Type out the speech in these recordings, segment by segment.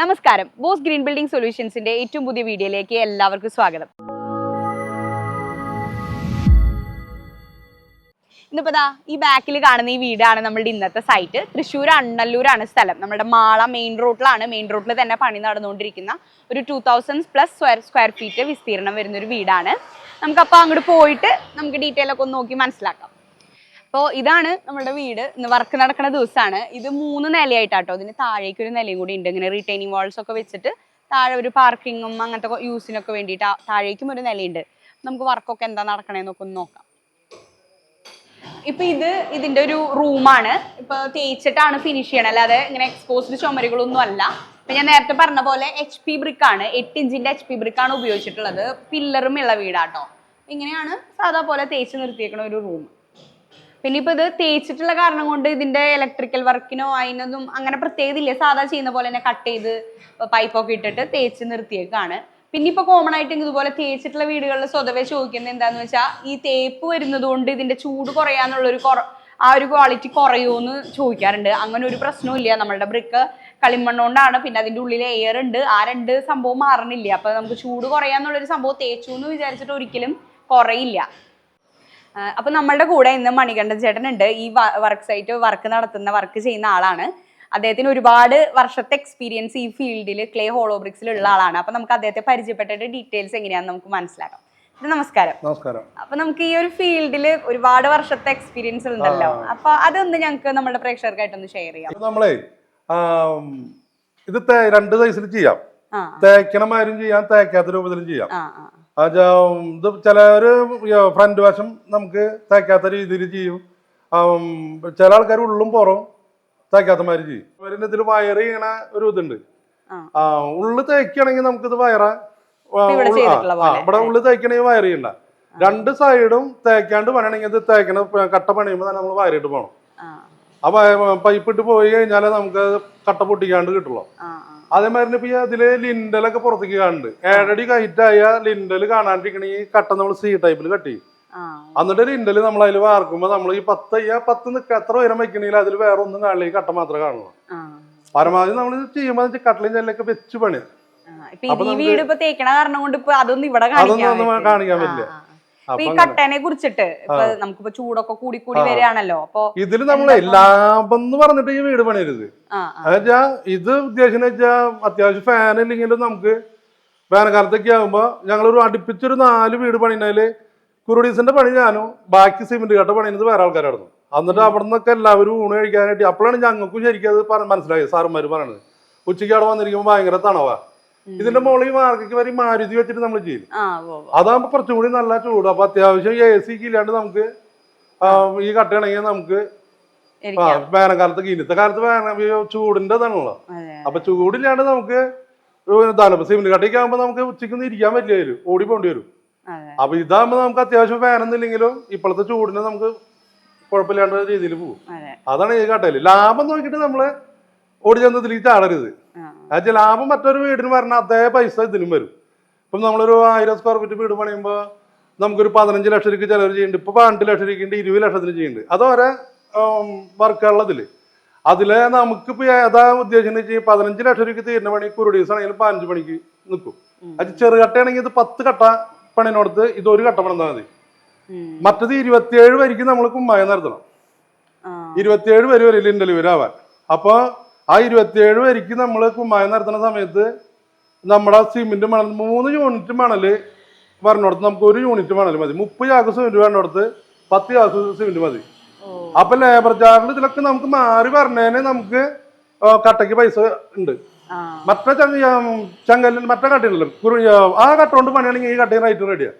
നമസ്കാരം. Boss green building സൊല്യൂഷൻസിന്റെ ഏറ്റവും പുതിയ വീഡിയോയിലേക്ക് എല്ലാവർക്കും സ്വാഗതം. ഇന്നിപ്പോ ഈ ബാക്കിൽ കാണുന്ന ഈ വീടാണ് നമ്മളുടെ ഇന്നത്തെ സൈറ്റ് തൃശ്ശൂർ അണ്ണല്ലൂരാണ് സ്ഥലം. നമ്മുടെ മാള മെയിൻ റോഡിലാണ് മെയിൻ റോഡിൽ തന്നെ പണി നടന്നുകൊണ്ടിരിക്കുന്ന ഒരു two thousand plus square square feet വിസ്തീർണം വരുന്ന ഒരു വീടാണ്. നമുക്കപ്പോൾ അങ്ങോട്ട് പോയിട്ട് നമുക്ക് ഡീറ്റെയിൽ ഒക്കെ ഒന്ന് നോക്കി മനസ്സിലാക്കാം. അപ്പോൾ ഇതാണ് നമ്മുടെ വീട്. ഇന്ന് വർക്ക് നടക്കുന്ന ദിവസമാണ് ഇത് മൂന്ന് നിലയായിട്ടാട്ടോ. ഇതിന് താഴേക്ക് ഒരു നിലയും കൂടി ഉണ്ട്. ഇങ്ങനെ റീറ്റൈനിങ് വാൾസ് ഒക്കെ വെച്ചിട്ട് താഴെ ഒരു പാർക്കിങ്ങും അങ്ങനത്തെ യൂസിനൊക്കെ വേണ്ടിയിട്ട് താഴേക്കും ഒരു നിലയുണ്ട്. നമുക്ക് വർക്കൊക്കെ എന്താ നടക്കണേന്നൊക്കെ ഒന്ന് നോക്കാം. ഇപ്പൊ ഇത് ഇതിന്റെ ഒരു റൂമാണ് ഇപ്പൊ തേച്ചിട്ടാണ് ഫിനിഷ് ചെയ്യണത്. അല്ലാതെ ഇങ്ങനെ എക്സ്പോസ്ഡ് ചുമരുകളൊന്നും അല്ല. ഇപ്പൊ ഞാൻ നേരത്തെ പറഞ്ഞ പോലെ എച്ച് പി ബ്രിക്ക് ആണ്. എട്ട് ഇഞ്ചിന്റെ എച്ച് പി ബ്രിക്ക് ആണ് ഉപയോഗിച്ചിട്ടുള്ളത്. പില്ലറും ഉള്ള വീടാട്ടോ. ഇങ്ങനെയാണ് സാധാ പോലെ തേച്ച് നിർത്തിയേക്കുന്ന ഒരു റൂം പിന്നെ ഇപ്പൊ ഇത് തേച്ചിട്ടുള്ള കാരണം കൊണ്ട് ഇതിന്റെ ഇലക്ട്രിക്കൽ വർക്കിനോ അതിനൊന്നും അങ്ങനെ പ്രത്യേകത ഇല്ല സാധാ ചെയ്യുന്ന പോലെ തന്നെ കട്ട് ചെയ്ത് പൈപ്പൊക്കെ ഇട്ടിട്ട് തേച്ച് നിർത്തിയേക്കാണ്. പിന്നെ ഇപ്പൊ കോമൺ ആയിട്ട് ഇതുപോലെ തേച്ചിട്ടുള്ള വീടുകളിൽ സ്വതവേ ചോദിക്കുന്നത് എന്താന്ന് വെച്ചാൽ ഈ തേപ്പ് വരുന്നത് കൊണ്ട് ഇതിന്റെ ചൂട് കുറയാന്നുള്ള ഒരു ആ ഒരു ക്വാളിറ്റി കുറയുമെന്ന് ചോദിക്കാറുണ്ട്. അങ്ങനെ ഒരു പ്രശ്നവും നമ്മളുടെ ബ്രിക്ക് കളിമണ്ണോണ്ടാണ്. പിന്നെ അതിന്റെ ഉള്ളിൽ എയർ ഉണ്ട്. ആ രണ്ട് സംഭവം മാറണില്ല. അപ്പൊ നമുക്ക് ചൂട് കുറയാന്നുള്ളൊരു സംഭവം തേച്ചു എന്ന് വിചാരിച്ചിട്ട് ഒരിക്കലും കുറയില്ല. അപ്പൊ നമ്മളുടെ കൂടെ ഇന്ന് മണികണ്ഠൻ ചേട്ടൻ ഉണ്ട് ഈ വർക്ക് സൈറ്റ് വർക്ക് നടത്തുന്ന വർക്ക് ചെയ്യുന്ന ആളാണ്. അദ്ദേഹത്തിന് ഒരുപാട് വർഷത്തെ എക്സ്പീരിയൻസ് ഈ ഫീൽഡിൽ ക്ലേ ഹോളോബ്രിക്സിൽ ഉള്ള ആളാണ്. അപ്പൊ നമുക്ക് അദ്ദേഹത്തെ പരിചയപ്പെട്ടിട്ട് ഡീറ്റെയിൽസ് എങ്ങനെയാണെന്ന് നമുക്ക് മനസ്സിലാക്കാം. നമസ്കാരം. നമസ്കാരം. അപ്പൊ നമുക്ക് ഈ ഒരു ഫീൽഡിൽ ഒരുപാട് വർഷത്തെ എക്സ്പീരിയൻസ് ഉണ്ടല്ലോ. അപ്പൊ അതൊന്ന് ഞങ്ങൾക്ക് നമ്മുടെ പ്രേക്ഷകർക്കായിട്ടൊന്ന് ഷെയർ ചെയ്യാം. നമ്മളെ ഇത് രണ്ട് സൈസിൽ ചെയ്യാം. തേക്കണ മാതിരും ചെയ്യാം തേക്കാത്ത രൂപത്തിലും ചെയ്യാം. ഇത് ഒരു ഫ്രണ്ട് വശം നമുക്ക് തയ്ക്കാത്ത രീതിയിൽ ചെയ്യും. ചില ആൾക്കാർ ഉള്ളും പുറം തയ്ക്കാത്തമാര് ചെയ്യും. അവരിന്റെ ഇതിൽ വയർ ചെയ്യണ ഒരു ഇതുണ്ട്. ആ. ഉള്ളു തേക്കുകയാണെങ്കിൽ നമുക്കിത് വയറ ഇവിടെ ഉള്ളു തയ്ക്കണമെങ്കിൽ വയർ ചെയ്യണ്ട. രണ്ട് സൈഡും തേക്കാണ്ട് പണിയണമെങ്കിൽ ഇത് തേക്കണ കട്ട പണിയുമ്പോൾ തന്നെ നമ്മൾ വയറിട്ട് പോകണം ആ. അപ്പൊ പൈപ്പ് ഇട്ട് പോയി കഴിഞ്ഞാലേ നമുക്ക് കട്ട പൊട്ടിക്കാണ്ട് കിട്ടുള്ളൂ. അതേമാതിരി ഇപ്പൊ അതിൽ ലിൻഡലൊക്കെ പുറത്തേക്ക് കാണുന്നുണ്ട്. ഏഴടി കയറ്റായ ലിൻഡൽ കാണാണ്ടിരിക്കണെങ്കിൽ കട്ട നമ്മൾ സി ടൈപ്പിൽ കട്ടി. എന്നിട്ട് ലിൻഡൽ നമ്മൾ അതിൽ വാർക്കുമ്പോ നമ്മൾ ഈ പത്ത് ഈ പത്ത് നിൽക്കുക എത്ര ഉയരം വെക്കണെങ്കിൽ അതിൽ വേറെ ഒന്നും കാണില്ല. ഈ കട്ട മാത്രമേ കാണുള്ളൂ. പരമാവധി നമ്മൾ ചെയ്യുമ്പോൾ കട്ടലും ചെല്ലൊക്കെ വെച്ച് പണി ആ, ഇപ്പൊ ഈ വീട് ഇപ്പൊ തേക്കണ കാരണം കൊണ്ട് ഇപ്പൊ അതൊന്നും ഇവിടെ അതൊന്നും കാണിക്കാൻ പറ്റില്ല. ഈ കട്ടനെ കുറിച്ചിട്ട് ഇപ്പൊ നമുക്കിപ്പോ ചൂടൊക്കെ കൂടി കൂടി. വരികയാണല്ലോ. അപ്പൊ ഇതിൽ നമ്മളെ ലാഭം എന്ന് പറഞ്ഞിട്ട് ഈ വീട് പണിയരുത്. അതെന്താ ഇത് ഉദ്ദേശം വെച്ചാ അത്യാവശ്യം ഫാൻ ഇല്ലെങ്കിലും നമുക്ക് വേനൽക്കാലത്തൊക്കെ ആകുമ്പോ ഞങ്ങളൊരു അടുപ്പിച്ചൊരു നാല് വീട് പണിയുന്നതിൽ കുറുഡീസിന്റെ പണി ഞാനും ബാക്കി സിമെന്റ് കട്ട പണിയുന്നത് വേറെ ആൾക്കാരായിരുന്നു. എന്നിട്ട് അവിടെ നിന്നൊക്കെ എല്ലാവരും ഊണ് കഴിക്കാനായിട്ട് അപ്പോഴാണ് ഞങ്ങൾക്കും ശരിക്കും അത് മനസ്സിലായത് സാറന്മാർ പറയണത്. ഉച്ചയ്ക്ക് അവിടെ വന്നിരിക്കുമ്പോൾ ഭയങ്കര തണവാ. ഇതിന്റെ മുകളിൽ മാർക്കറ്റ് വരെ മാരുതി വെച്ചിട്ട് നമ്മൾ ചെയ്യും. അതാകുമ്പോ കുറച്ചും കൂടി നല്ല ചൂട്. അപ്പൊ അത്യാവശ്യം എ സിക്ക് ഇല്ലാണ്ട് നമുക്ക് ഈ കട്ടയാണെങ്കിൽ നമുക്ക് ആ. വേനൽക്കാലത്ത് ഇന്നത്തെ കാലത്ത് വേന ചൂടിന്റെ ഇതാണല്ലോ. അപ്പൊ ചൂടില്ലാണ്ട് നമുക്ക് ഇതാണ് സിമെന്റ് കട്ടയ്ക്ക് ആകുമ്പോ നമുക്ക് ഉച്ചയ്ക്കൊന്നും ഇരിക്കാൻ പറ്റില്ല ഓടി പോണ്ടി വരും. അപ്പൊ ഇതാകുമ്പോ നമുക്ക് അത്യാവശ്യം ഫാനൊന്നുമില്ലെങ്കിലും ഇപ്പോഴത്തെ ചൂടിന് നമുക്ക് കുഴപ്പമില്ലാണ്ട രീതിയിൽ പോകും. അതാണ് ഈ കട്ടയിൽ. ലാഭം നോക്കിയിട്ട് നമ്മൾ ഓടി ചെന്നതിലേക്ക് ചാടരുത്. എന്നുവെച്ചാൽ ലാഭം മറ്റൊരു വീടിന് പറഞ്ഞ അതേ പൈസ ഇതിനും വരും. ഇപ്പം നമ്മളൊരു ആയിരം സ്ക്വയർ ഫീറ്റ് വീട് പണിയുമ്പോൾ നമുക്കൊരു പതിനഞ്ച് ലക്ഷം രൂപയ്ക്ക് ചിലവ് ചെയ്യുന്നുണ്ട്. ഇപ്പൊ പന്ത്രണ്ട് ലക്ഷം രൂപയ്ക്ക് ഇരുപത് ലക്ഷത്തിന് ചെയ്യുന്നുണ്ട്. അതോരെ വർക്കുള്ളതിൽ അതിലെ നമുക്കിപ്പോൾ ഏതാ ഉദ്ദേശിക്കുന്നത് വെച്ചാൽ പതിനഞ്ച് ലക്ഷം രൂപയ്ക്ക് തീരുന്ന പണി കുരുടീസ് ആണെങ്കിലും പതിനഞ്ച് പണിക്ക് നിൽക്കും അത് ചെറുകട്ടയാണെങ്കിൽ ഇത് പത്ത് കട്ട പണിനോടത്ത് ഇത് ഒരു കട്ട പണിതാൽ മതി. മറ്റത് ഇരുപത്തിയേഴ് വരിക്ക് നമ്മൾ കുമ്മായം നടത്തണം. ഇരുപത്തിയേഴ് വരി വരെ ഡെലിവറി ആവാൻ. അപ്പോൾ ആ ഇരുപത്തിയേഴ് വരിക്ക് നമ്മൾ കുമ്മായം നടത്തുന്ന സമയത്ത് നമ്മുടെ സിമെന്റ് മണൽ മൂന്ന് യൂണിറ്റ് മണൽ വരണോടത്ത് നമുക്ക് ഒരു യൂണിറ്റ് മണൽ മതി. മുപ്പത് ചാക്ക് സിമെന്റ് വരണോടത്ത് പത്ത് ചാക്ക് സിമെന്റ് മതി. അപ്പൊ ലേബർ ചാർജ് ഇതിലൊക്കെ നമുക്ക് മാറി പറഞ്ഞതിന് നമുക്ക് കട്ടയ്ക്ക് പൈസ ഉണ്ട്. മറ്റേ ചങ്ങ ചങ്കലിൽ മറ്റേ കട്ടയുണ്ടല്ലോ കുറു- ആ കട്ട കൊണ്ട് പണിയാണെങ്കിൽ ഈ കട്ടയും റേറ്റ് റെഡിയാ.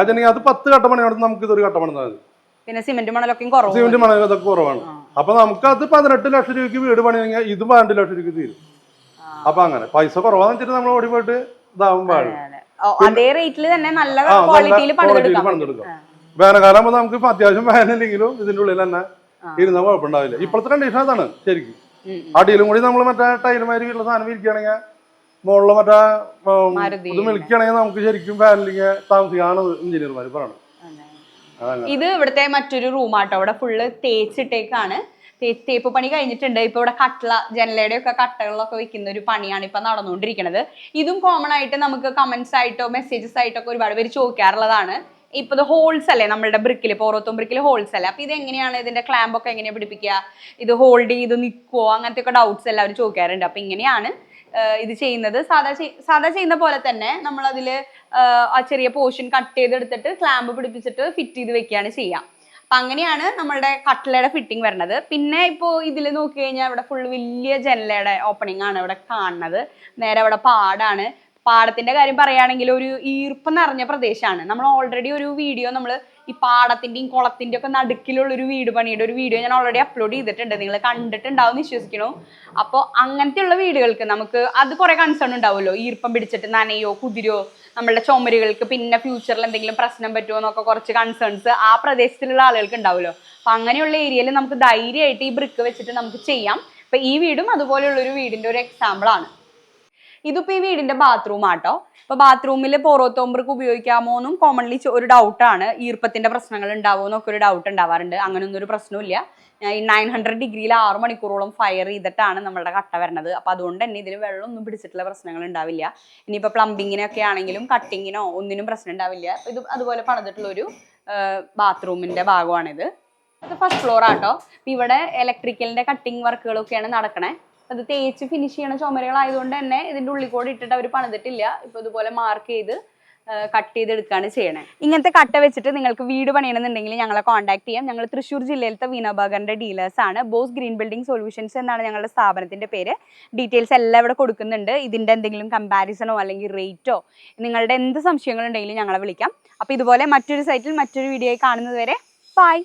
അതെങ്കിൽ അത് പത്ത് കട്ട പണിയാണെങ്കിൽ നമുക്ക് ഇതൊരു കട്ട പണിതാൽ മതി. പിന്നെ സിമെന്റ് മണലൊക്കെയും കുറവ് സിമെന്റ് മണൽ അതൊക്കെ കുറവാണ്. അപ്പൊ നമുക്ക് അത് പതിനെട്ട് ലക്ഷം രൂപയ്ക്ക് വീട് പണിയെങ്കിൽ ഇത് പന്ത്രണ്ട് ലക്ഷം രൂപയ്ക്ക് തീരും. അപ്പൊ അങ്ങനെ. പൈസ കുറവാന്ന് വെച്ചിട്ട് നമ്മൾ ഓടി പോയിട്ട് ഇതാവും അതെ, റേറ്റിൽ തന്നെ നല്ല ക്വാളിറ്റിയിൽ പണിതെടുക്കാം. വേനൽക്കാലം ആകുമ്പോൾ നമുക്ക് ഇപ്പൊ അത്യാവശ്യം വേനലില്ലെങ്കിലും ഇതിന്റെ ഉള്ളിൽ തന്നെ. ഇരുന്ന കുഴപ്പമുണ്ടാവില്ല. ഇപ്പോഴത്തെ കണ്ടീഷൻ അതാണ് ശരിക്കും. അടിയിലും കൂടി നമ്മൾ മറ്റേ ടൈലുമാരി വീട്ടിലെ സാധനം ഇരിക്കുകയാണെങ്കിൽ മുകളിൽ മറ്റേ ഇത് വിളിക്കുകയാണെങ്കിൽ നമുക്ക് ശരിക്കും ഫാനിലേക്ക് താമസിക്കാണ് എഞ്ചിനീയർമാർ പറയണം ഇത് ഇവിടുത്തെ മറ്റൊരു റൂമാട്ടോ അവിടെ ഫുള്ള് തേച്ചിട്ടേക്കാണ്. തേപ്പ് പണി കഴിഞ്ഞിട്ടുണ്ട്. ഇപ്പൊ ഇവിടെ കട്ടള ജനലയുടെ ഒക്കെ കട്ടകളിലൊക്കെ വെക്കുന്ന ഒരു പണിയാണ് ഇപ്പൊ നടന്നുകൊണ്ടിരിക്കുന്നത് ഇതും കോമൺ ആയിട്ട് നമുക്ക് കമന്റ്സ് ആയിട്ടോ മെസ്സേജസ് ആയിട്ടോ ഒക്കെ ഒരുപാട് പേര് ചോദിക്കാറുള്ളതാണ്. ഇപ്പൊ ഇത് ഹോൾസ് അല്ലേ? നമ്മളുടെ ബ്രിക്കിൽ പോറത്തും ബ്രിക്കിൽ ഹോൾസ് അല്ലേ? അപ്പൊ ഇത് എങ്ങനെയാണ് ഇതിന്റെ ക്ലാമ്പ് ഒക്കെ എങ്ങനെയാ പിടിപ്പിക്കുക? ഇത് ഹോൾഡ് ചെയ്ത് നിൽക്കുവോ അങ്ങനത്തെ ഒക്കെ ഡൗട്ട്സ് എല്ലാവരും ചോദിക്കാറുണ്ട്. അപ്പൊ ഇങ്ങനെയാണ് ഇത് ചെയ്യുന്നത്. സാധാ സാധാ ചെയ്യുന്ന പോലെ തന്നെ നമ്മൾ അതിൽ ആ ചെറിയ പോർഷൻ കട്ട് ചെയ്തെടുത്തിട്ട് ക്ലാമ്പ് പിടിപ്പിച്ചിട്ട് ഫിറ്റ് ചെയ്ത് വെക്കുകയാണ് ചെയ്യുക. അപ്പൊ അങ്ങനെയാണ് നമ്മളുടെ കട്ട്ലയുടെ ഫിറ്റിംഗ് വരുന്നത്. പിന്നെ ഇപ്പോൾ ഇതിൽ നോക്കി കഴിഞ്ഞാൽ ഇവിടെ ഫുൾ വലിയ ജനലയുടെ ഓപ്പണിംഗ് ആണ് ഇവിടെ കാണുന്നത്. നേരെ അവിടെ പാടാണ്. പാടത്തിന്റെ കാര്യം പറയുകയാണെങ്കിൽ ഒരു ഈർപ്പം നിറഞ്ഞ പ്രദേശമാണ്. നമ്മൾ ഓൾറെഡി ഒരു വീഡിയോ നമ്മൾ ഈ പാടത്തിന്റെയും കുളത്തിന്റെയും ഒക്കെ നടുക്കിലുള്ള ഒരു വീട് പണിയുടെ ഒരു വീഡിയോ ഞാൻ ഓൾറെഡി അപ്ലോഡ് ചെയ്തിട്ടുണ്ട്. നിങ്ങൾ കണ്ടിട്ടുണ്ടാവും വിശ്വസിക്കണു. അപ്പോൾ അങ്ങനത്തെയുള്ള വീടുകൾക്ക് നമുക്ക് അത് കുറെ കൺസേൺ ഉണ്ടാവുമല്ലോ. ഈർപ്പം പിടിച്ചിട്ട് നനയോ കുതിരോ നമ്മളുടെ ചുമരുകൾക്ക് പിന്നെ ഫ്യൂച്ചറിൽ എന്തെങ്കിലും പ്രശ്നം പറ്റുമോ എന്നൊക്കെ കുറച്ച് കൺസേൺസ് ആ പ്രദേശത്തിലുള്ള ആളുകൾക്ക് ഉണ്ടാവുമല്ലോ. അപ്പൊ അങ്ങനെയുള്ള ഏരിയയിൽ നമുക്ക് ധൈര്യമായിട്ട് ഈ ബ്രിക്ക് വെച്ചിട്ട് നമുക്ക് ചെയ്യാം. അപ്പൊ ഈ വീടും അതുപോലെയുള്ള ഒരു വീടിന്റെ ഒരു എക്സാമ്പിൾ ഇതിപ്പോ ഈ വീടിന്റെ ബാത്റൂം ആട്ടോ. ഇപ്പൊ ബാത്റൂമിൽ പോറോത്തോമ്പർക്ക് ഉപയോഗിക്കാമോ എന്നും കോമൺലി ഒരു ഡൗട്ടാണ് ഈർപ്പത്തിന്റെ പ്രശ്നങ്ങൾ ഉണ്ടാവുമോ എന്നൊക്കെ ഒരു ഡൗട്ട് ഉണ്ടാവാറുണ്ട്. അങ്ങനൊന്നും ഒരു പ്രശ്നമില്ല ഈ നയൻ ഹൺഡ്രഡ് ഡിഗ്രിയിൽ ആറ് മണിക്കൂറോളം ഫയർ ചെയ്തിട്ടാണ് നമ്മളുടെ കട്ട വരുന്നത് അപ്പൊ അതുകൊണ്ട് തന്നെ ഇതിൽ വെള്ളമൊന്നും പിടിച്ചിട്ടുള്ള പ്രശ്നങ്ങൾ ഉണ്ടാവില്ല. ഇനിയിപ്പോൾ പ്ലംബിങ്ങിനൊക്കെ ആണെങ്കിലും കട്ടിങ്ങിനോ ഒന്നിനും പ്രശ്നം ഉണ്ടാവില്ല. ഇത് അതുപോലെ പണിതിട്ടുള്ള ഒരു ബാത്റൂമിന്റെ ഭാഗമാണിത്. ഇത് ഫസ്റ്റ് ഫ്ലോർ ആട്ടോ. ഇവിടെ ഇലക്ട്രിക്കലിന്റെ കട്ടിങ് വർക്കുകളൊക്കെയാണ് നടക്കണേ. അത് തേച്ച് ഫിനിഷ് ചെയ്യണ ചുമരുകളായതുകൊണ്ട് തന്നെ ഇതിന്റെ ഉള്ളിൽ കൂടെ ഇട്ടിട്ട് അവർ പണിതിട്ടില്ല. ഇപ്പൊ ഇതുപോലെ മാർക്ക് ചെയ്ത് കട്ട് ചെയ്തെടുക്കുകയാണ് ചെയ്യണേ. ഇങ്ങനത്തെ കട്ട വെച്ചിട്ട് നിങ്ങൾക്ക് വീട് പണിയണമെന്നുണ്ടെങ്കിൽ ഞങ്ങളെ കോൺടാക്ട് ചെയ്യാം. ഞങ്ങൾ തൃശ്ശൂർ ജില്ലയിലത്തെ വീണബർഗറിന്റെ ഡീലേഴ്സ് ആണ്. ബോസ് ഗ്രീൻ ബിൽഡിംഗ് സൊല്യൂഷൻസ് എന്നാണ് ഞങ്ങളുടെ സ്ഥാപനത്തിന്റെ പേര്. ഡീറ്റെയിൽസ് എല്ലാം ഇവിടെ കൊടുക്കുന്നുണ്ട്. ഇതിന്റെ എന്തെങ്കിലും കമ്പാരിസണോ അല്ലെങ്കിൽ റേറ്റോ നിങ്ങളുടെ എന്ത് സംശയങ്ങളുണ്ടെങ്കിലും ഞങ്ങളെ വിളിക്കാം. അപ്പോൾ ഇതുപോലെ മറ്റൊരു സൈറ്റിൽ മറ്റൊരു വീഡിയോയിൽ കാണുന്നത് വരെ ബൈ